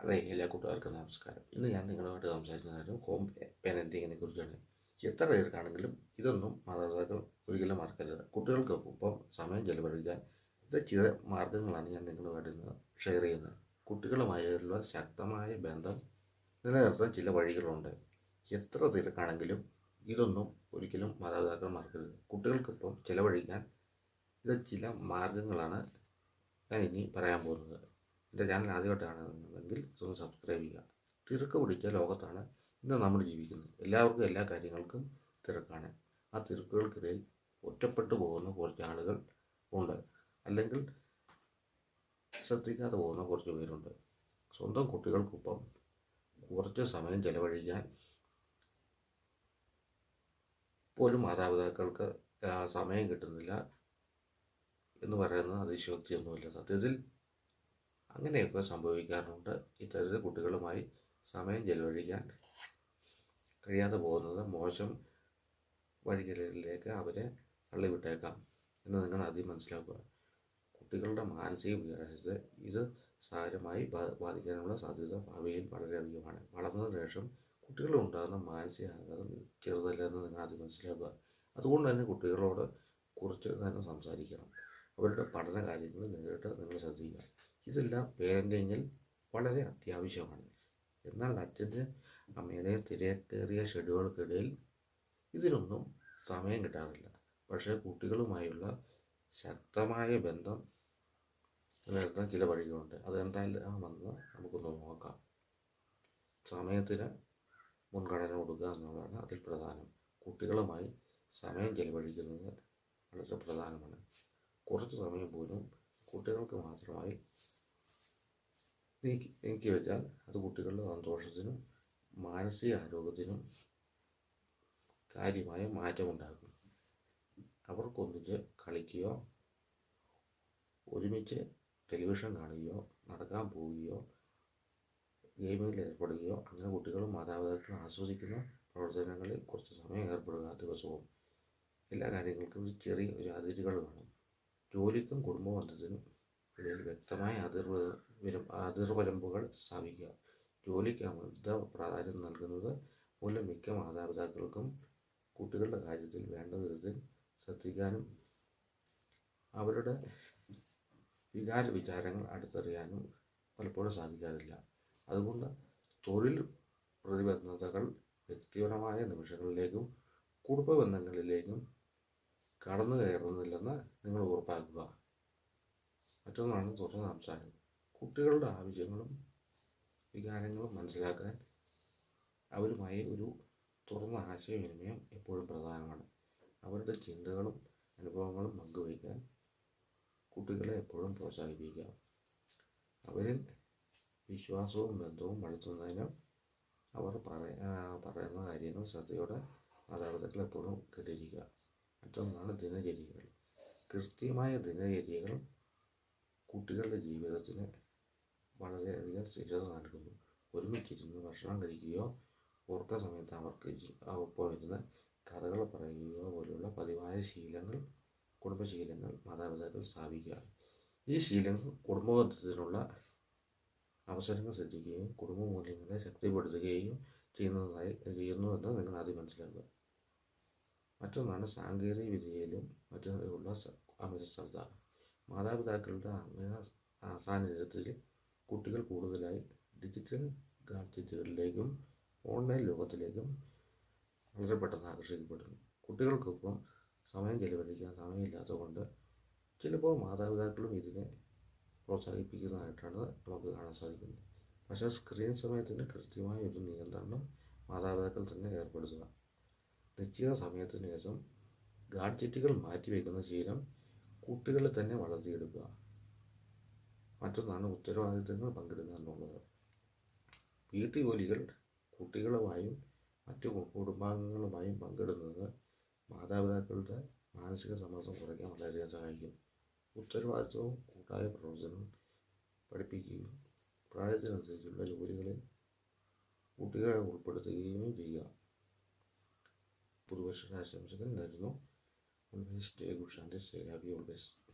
അതെ എല്ലാ കൂട്ടുകാർക്കും നമസ്കാരം. ഇന്ന് ഞാൻ നിങ്ങളുമായിട്ട് സംസാരിക്കുന്നത് ഹോം പാരന്റിങ്ങിനെ കുറിച്ചാണ്. എത്ര പേർക്കാണെങ്കിലും ഇതൊന്നും മാതാപിതാക്കൾ ഒരിക്കലും മറക്കരുത്. കുട്ടികൾക്ക് ഇപ്പം സമയം ചെലവഴിക്കാൻ ഇത് ചില മാർഗങ്ങളാണ് ഞാൻ നിങ്ങളുമായിട്ട് ഷെയർ ചെയ്യുന്നത്. കുട്ടികളുമായുള്ള ശക്തമായ ബന്ധം നിലനിർത്താൻ ചില വഴികളുണ്ട്. എത്ര തിരക്കാണെങ്കിലും ഇതൊന്നും ഒരിക്കലും മാതാപിതാക്കൾ മറക്കരുത്. കുട്ടികൾക്കൊപ്പം ചിലവഴിക്കാൻ ഇത് ചില മാർഗങ്ങളാണ് ഞാൻ ഇനി പറയാൻ പോകുന്നത്. എന്റെ ചാനൽ ആദ്യമായിട്ടാണെന്നുണ്ടെങ്കിൽ ഒന്ന് സബ്സ്ക്രൈബ് ചെയ്യുക. തിരക്ക് പിടിച്ച ലോകത്താണ് ഇന്ന് നമ്മൾ ജീവിക്കുന്നത്. എല്ലാവർക്കും എല്ലാ കാര്യങ്ങൾക്കും തിരക്കാണ്. ആ തിരക്കുകൾക്കിടയിൽ ഒറ്റപ്പെട്ടു പോകുന്ന കുറച്ച് ആളുകൾ ഉണ്ട്. അല്ലെങ്കിൽ ശ്രദ്ധിക്കാതെ പോകുന്ന കുറച്ച് പേരുണ്ട്. സ്വന്തം കുട്ടികൾക്കൊപ്പം കുറച്ച് സമയം ചെലവഴിക്കാൻ പോലും മാതാപിതാക്കൾക്ക് സമയം കിട്ടുന്നില്ല എന്ന് പറയുന്നത് അതിശയോക്തിയൊന്നുമില്ല. സത്യത്തിൽ അങ്ങനെയൊക്കെ സംഭവിക്കാറുണ്ട്. ഇത്തരത്തിൽ കുട്ടികളുമായി സമയം ചെലവഴിക്കാൻ കഴിയാതെ പോകുന്നത് മോശം വഴികളിലേക്ക് അവരെ തള്ളിവിട്ടേക്കാം എന്ന് നിങ്ങൾ ആദ്യം മനസ്സിലാക്കുക. കുട്ടികളുടെ മാനസിക വികാസത്തെ ഇത് സാരമായി ബാധിക്കാനുള്ള സാധ്യത ഭാവിയിൽ വളരെയധികമാണ്. വളർന്നതിന് ശേഷം കുട്ടികളുണ്ടാകുന്ന മാനസിക ആഘാതം ചെറുതല്ലെന്ന് നിങ്ങൾ ആദ്യം മനസ്സിലാക്കുക. അതുകൊണ്ട് തന്നെ കുട്ടികളോട് കുറച്ച് നേരം സംസാരിക്കണം. അവരുടെ പഠന കാര്യങ്ങൾ നേരിട്ട് നിങ്ങൾ ശ്രദ്ധിക്കുക. ഇതെല്ലാം പേരന്റിങ്ങിൽ വളരെ അത്യാവശ്യമാണ്. എന്നാൽ അച്ഛന്റെ അമ്മയുടെ തിരക്കേറിയ ഷെഡ്യൂളുകൾക്കിടയിൽ ഇതിനൊന്നും സമയം കിട്ടാറില്ല. പക്ഷേ കുട്ടികളുമായുള്ള ശക്തമായ ബന്ധം നിലനിർത്താൻ ചില വഴികളുണ്ട്. അതെന്തായാലാണെന്ന് നമുക്കൊന്ന് നോക്കാം. സമയത്തിന് മുൻഗണന കൊടുക്കുക എന്നുള്ളതാണ് അതിൽ പ്രധാനം. കുട്ടികളുമായി സമയം ചെലവഴിക്കുന്നത് വളരെ പ്രധാനമാണ്. കുറച്ച് സമയം പോലും കുട്ടികൾക്ക് മാത്രമായി നീക്കി വെച്ചാൽ അത് കുട്ടികളുടെ സന്തോഷത്തിനും മാനസിക ആരോഗ്യത്തിനും കാര്യമായ മാറ്റമുണ്ടാകും. അവർക്കൊന്നിച്ച് കളിക്കുകയോ ഒരുമിച്ച് ടെലിവിഷൻ കാണുകയോ നടക്കാൻ പോവുകയോ ഗെയിമിൽ ഏർപ്പെടുകയോ അങ്ങനെ കുട്ടികളും മാതാപിതാക്കളും ആസ്വദിക്കുന്ന പ്രവർത്തനങ്ങളിൽ കുറച്ച് സമയം ഏർപ്പെടുക ദിവസവും. എല്ലാ കാര്യങ്ങൾക്കും ഒരു ചെറിയ ഒരു അതിരുകൾ വേണം. ജോലിക്കും കുടുംബ ബന്ധത്തിനും ഇടയിൽ വ്യക്തമായ അതിർ അതിർവരമ്പുകൾ സ്ഥാപിക്കുക. ജോലിക്ക് അമിത പ്രാധാന്യം നൽകുന്നത് മൂലം മിക്ക മാതാപിതാക്കൾക്കും കുട്ടികളുടെ കാര്യത്തിൽ വേണ്ട വിധത്തിൽ ശ്രദ്ധിക്കാനും അവരുടെ വികാര വിചാരങ്ങൾ അടുത്തറിയാനും പലപ്പോഴും സാധിക്കാറില്ല. അതുകൊണ്ട് തൊഴിൽ പ്രതിബദ്ധതകൾ വ്യക്തിപരമായ നിമിഷങ്ങളിലേക്കും കുടുംബ ബന്ധങ്ങളിലേക്കും കടന്നു കയറുന്നില്ലെന്ന് നിങ്ങൾ ഉറപ്പാക്കുക. മറ്റൊന്നാണ് തുറന്ന സംസാരം കുട്ടികളുടെ ആവശ്യങ്ങളും വികാരങ്ങളും മനസ്സിലാക്കാൻ അവരുമായി ഒരു തുറന്ന ആശയവിനിമയം എപ്പോഴും പ്രധാനമാണ്. അവരുടെ ചിന്തകളും അനുഭവങ്ങളും പങ്കുവയ്ക്കാൻ കുട്ടികളെ എപ്പോഴും പ്രോത്സാഹിപ്പിക്കുക അവരിൽ വിശ്വാസവും ബന്ധവും വളർത്തുന്നതിന് അവർ പറയ പറയുന്ന കാര്യങ്ങൾ ശ്രദ്ധയോടെ മാതാപിതാക്കൾ എപ്പോഴും കേട്ടിരിക്കുക. മറ്റൊന്നാണ് ദിനചര്യകൾ. കൃത്യമായ ദിനചര്യകൾ കുട്ടികളുടെ ജീവിതത്തിന് വളരെയധികം സ്ഥിരത നൽകുന്നു. ഒരുമിച്ചിരുന്ന് ഭക്ഷണം കഴിക്കുകയോ ഉറക്ക സമയത്ത് അവർക്ക് ജി- ഒപ്പം ഇരുന്ന് കഥകൾ പറയുകയോ പോലുള്ള പതിവായ ശീലങ്ങൾ കുടുംബശീലങ്ങൾ മാതാപിതാക്കൾ സ്ഥാപിക്കുക ഈ ശീലങ്ങൾ കുടുംബബന്ധത്തിനുള്ള അവസരങ്ങൾ സൃഷ്ടിക്കുകയും കുടുംബ മൂല്യങ്ങളെ ശക്തിപ്പെടുത്തുകയും ചെയ്യുന്നതായി ചെയ്യുന്നുവെന്ന് നിങ്ങൾ ആദ്യം മനസ്സിലാക്കുക. മറ്റൊന്നാണ് സാങ്കേതിക വിദ്യയിലും മറ്റുള്ള അമിത ശ്രദ്ധ. മാതാപിതാക്കളുടെ സാന്നിധ്യത്തിൽ കുട്ടികൾ കൂടുതലായി ഡിജിറ്റൽ ഗാഡ്ജറ്റുകളിലേക്കും ഓൺലൈൻ ലോകത്തിലേക്കും വളരെ പെട്ടെന്ന് ആകർഷിക്കപ്പെടുന്നു. കുട്ടികൾക്കൊപ്പം സമയം ചെലവഴിക്കാൻ സമയമില്ലാത്തതുകൊണ്ട് ചിലപ്പോൾ മാതാപിതാക്കളും ഇതിനെ പ്രോത്സാഹിപ്പിക്കുന്നതായിട്ടാണ് നമുക്ക് കാണാൻ സാധിക്കുന്നത്. പക്ഷേ സ്ക്രീൻ സമയത്തിന് കൃത്യമായ ഒരു നിയന്ത്രണം മാതാപിതാക്കൾ തന്നെ ഏർപ്പെടുത്തുക. നിശ്ചിത സമയത്തിന് ശേഷം ഗാഡ്ജറ്റുകൾ മാറ്റിവെക്കുന്ന ശീലം കുട്ടികളെ തന്നെ വളർത്തിയെടുക്കുക. മറ്റൊന്നാണ് ഉത്തരവാദിത്തങ്ങൾ പങ്കിടുക എന്നുള്ളത്. വീട്ടുജോലികൾ കുട്ടികളുമായും മറ്റു കുടുംബാംഗങ്ങളുമായും പങ്കിടുന്നത് മാതാപിതാക്കളുടെ മാനസിക സമ്മർദ്ദം കുറയ്ക്കാൻ വളരെയധികം സഹായിക്കും. ഉത്തരവാദിത്വവും കൂട്ടായ പ്രവർത്തനവും പഠിപ്പിക്കുകയും പ്രായത്തിനനുസരിച്ചുള്ള ജോലികളിൽ കുട്ടികളെ ഉൾപ്പെടുത്തുകയും ചെയ്യുക. പുതുവർഷ ആശംസകൾ നേരുന്നു. Always stay good Sunday, have your best.